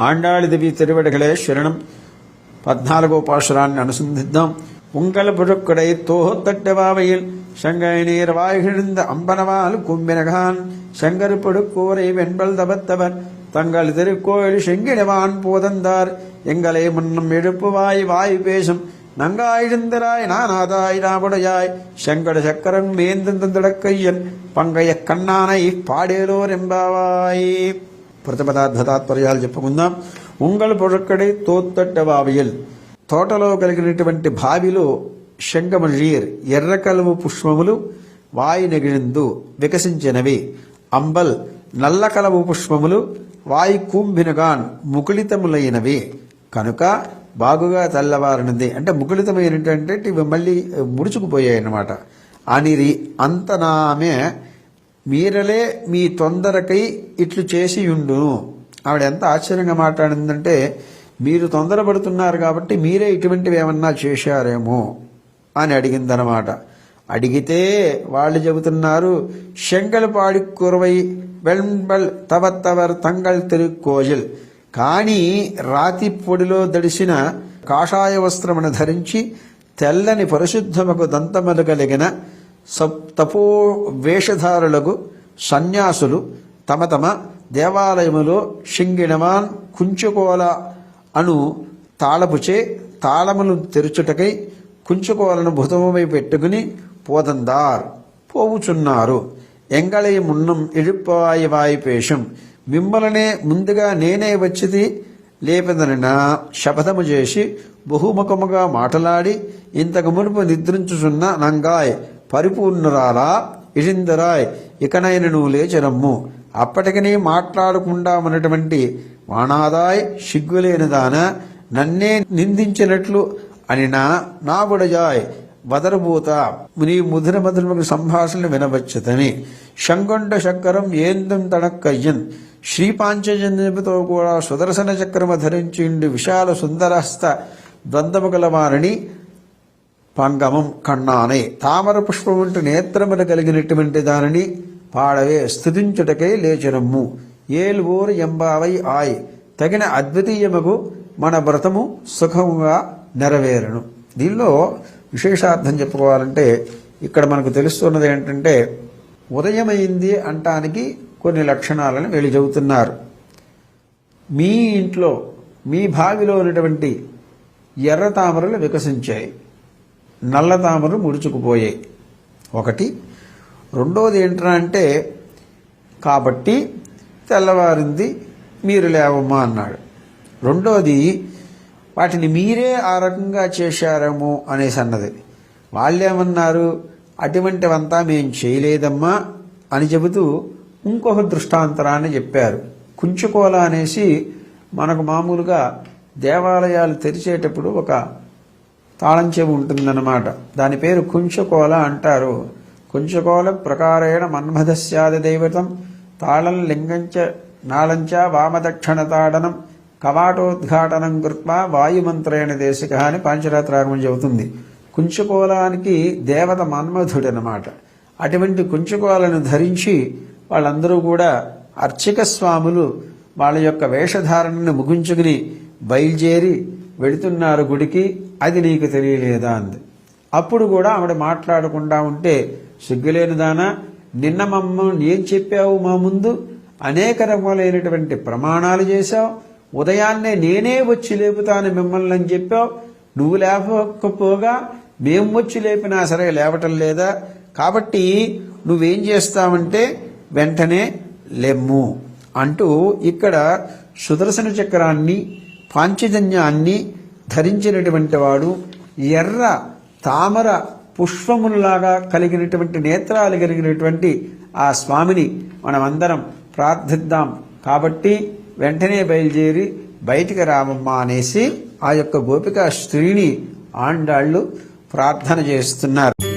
ఆండాళిదివి తిరువడిగలే శరణం పద్నాలుగో పాశురాన్ని అనుసంధిద్దాం உங்கள் புழுக்குடை தோத்தட்டவாவையில் சங்கை நீர் வாய்கிழிந்த அம்பனவால் கும்பினகான் சங்கர் பொடுக்கூரை வெண்பல் தபத்தவர் தங்கள் திருக்கோயில் செங்கிடவான் போதந்தார் எங்களை முன்னும் எழுப்புவாய் வாய் பேசும் நங்காயிழுந்தராய் நானாதாய் நாவுடையாய் செங்கட சக்கரம் மேந்தந்தடக்கையன் பங்கைய కన్నానై పాడేలోర్ ఎంబావాయి ప్రతిపదార్థ తాత్పర్యాలు చెప్పుకుందాం. ఉంగళ పొడక్కడి తోత్తట్ట వావియల్ తోటలో కలిగినటువంటి బావిలో శంగమళీర్ ఎర్ర కలువు పుష్పములు వాయి నెగిడిందు వికసించినవి. అంబల్ నల్ల కలవు పుష్పములు వాయి కూంభినగాన్ ముకుళితములైనవి. కనుక బాగుగా తెల్లవారినది. అంటే ముకుళితమైనటువంటి ఇవి మళ్ళీ ముడుచుకుపోయాయి అన్నమాట అనిరి అంతనామే మీరలే మీ తొందరకై ఇట్లు చేసి ఉండును ఆవిడ ఎంత ఆశ్చర్యంగా మాట్లాడిందంటే మీరు తొందరపడుతున్నారు కాబట్టి మీరే ఇటువంటివి ఏమన్నా చేశారేమో అని అడిగిందనమాట. అడిగితే వాళ్ళు చెబుతున్నారు శంకలపాడి కురవై వెల్బల్ తవత్తవర్ తంగల్ తిరుక్కోజిల్ కానీ రాతి పొడిలో దడిసిన కాషాయ వస్త్రమును ధరించి తెల్లని పరిశుద్ధముకు దంతములు కలిగిన తపో వేషధారులకు సన్యాసులు తమ తమ దేవాలయములో షింగిణమాన్ కుంచుకోల అను తాళపుచే తాళములు తెరుచుటకై కుంచుకోలను భుతమై పెట్టుకుని పోదందార్. పోవుచున్నారు. ఎంగళై మున్నం ఇడిపాయి వాయిపేషం మిమ్మలనే ముందుగా నేనే వచ్చిది లేపదన శపథము చేసి బహుముఖముగా మాటలాడి ఇంతకు మునుపు నిద్రించుచున్న నంగాయ్ పరిపూర్ణురాలా? ఇషిందరాయ్ ఇకనైన నువ్వు లేచరమ్ము. అప్పటికనే మాట్లాడకుండా ఉన్నటువంటి వాణాదాయ్ సిగ్గులేనిదాన నన్నే నిందించినట్లు అని నా నాబుడజాయ్ వదరబూత. నీ ముదిర మధురముకు సంభాషణలు వినవచ్చతని. శంకొండ శంకరం ఏందం తడక్కయ్యన్ శ్రీపాంచజన్యతో కూడా సుదర్శన చక్రము ధరించిండు విశాల సుందరహస్త ద్వంద్వము గలవారిని పంగమం కన్నానే. తామర పుష్పముంటి నేత్రములు కలిగినటువంటి దానిని పాడవే స్థుతించుటకై లేచరమ్ము ఏల్వూరు ఎంబావై ఆయ్. తగిన అద్వితీయముకు మన వ్రతము సుఖముగా నెరవేరును. దీనిలో విశేషార్థం చెప్పుకోవాలంటే ఇక్కడ మనకు తెలుస్తున్నది ఏంటంటే ఉదయమైంది అంటానికి కొన్ని లక్షణాలను వీళ్ళు చెబుతున్నారు. మీ ఇంట్లో మీ బావిలో ఉన్నటువంటి ఎర్ర తామరలు వికసించాయి. నల్ల తామరు ముడుచుకుపోయాయి. ఒకటి. రెండోది ఏంట్రా అంటే కాబట్టి తెల్లవారింది మీరు లేవమ్మా అన్నాడు. రెండోది వాటిని మీరే ఆ రకంగా చేశారేమో అనేసి అన్నది. వాళ్ళేమన్నారు అటువంటివంతా మేము చేయలేదమ్మా అని చెబుతూ ఇంకొక దృష్టాంతరాన్ని చెప్పారు. కుంచుకోల అనేసి మనకు మామూలుగా దేవాలయాలు తెరిచేటప్పుడు ఒక తాళం చెవి ఉంటుందన్నమాట. దాని పేరు కుంచకోల అంటారు. కుంచకోల ప్రకారేణ మన్మథస్యాది దైవతం తాళం లింగంచ నాళంచ వామదక్షిణ తాడనం కవాటోద్ఘాటనం కృత్వా వాయుమంత్రేణ దేశిక అని పాంచరాత్రాగమం చెబుతుంది. కుంచుకోలానికి దేవత మన్మధుడనమాట అటువంటి కుంచుకోలను ధరించి వాళ్ళందరూ కూడా అర్చక స్వాములు వాళ్ళ యొక్క వేషధారణను ముగించుకుని బయలుదేరి వెళుతున్నారు గుడికి అది నీకు తెలియలేదా అంది. అప్పుడు కూడా ఆవిడ మాట్లాడకుండా ఉంటే సిగ్గులేనిదానా నిన్న మమ్మ ఏం చెప్పావు మా ముందు? అనేక రకములైనటువంటి ప్రమాణాలు చేశావు. ఉదయాన్నే నేనే వచ్చి లేపుతాను మిమ్మల్ని అని చెప్పావు. నువ్వు లేపకపోగా మేం వచ్చి లేపినా సరే లేవటం లేదా? కాబట్టి నువ్వేం చేస్తావంటే వెంటనే లెమ్ము అంటూ ఇక్కడ సుదర్శన చక్రాన్ని పాంచజన్యాన్ని ధరించినటువంటి వాడు ఎర్ర తామర పుష్పములలాగా కలిగినటువంటి నేత్రాలు కలిగినటువంటి ఆ స్వామిని మనమందరం ప్రార్థిద్దాం. కాబట్టి వెంటనే బయలుదేరి బయటికి రామమ్మా అనేసి ఆ యొక్క గోపిక స్త్రీని ఆండాళ్ళు ప్రార్థన చేస్తున్నారు.